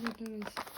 这些东西。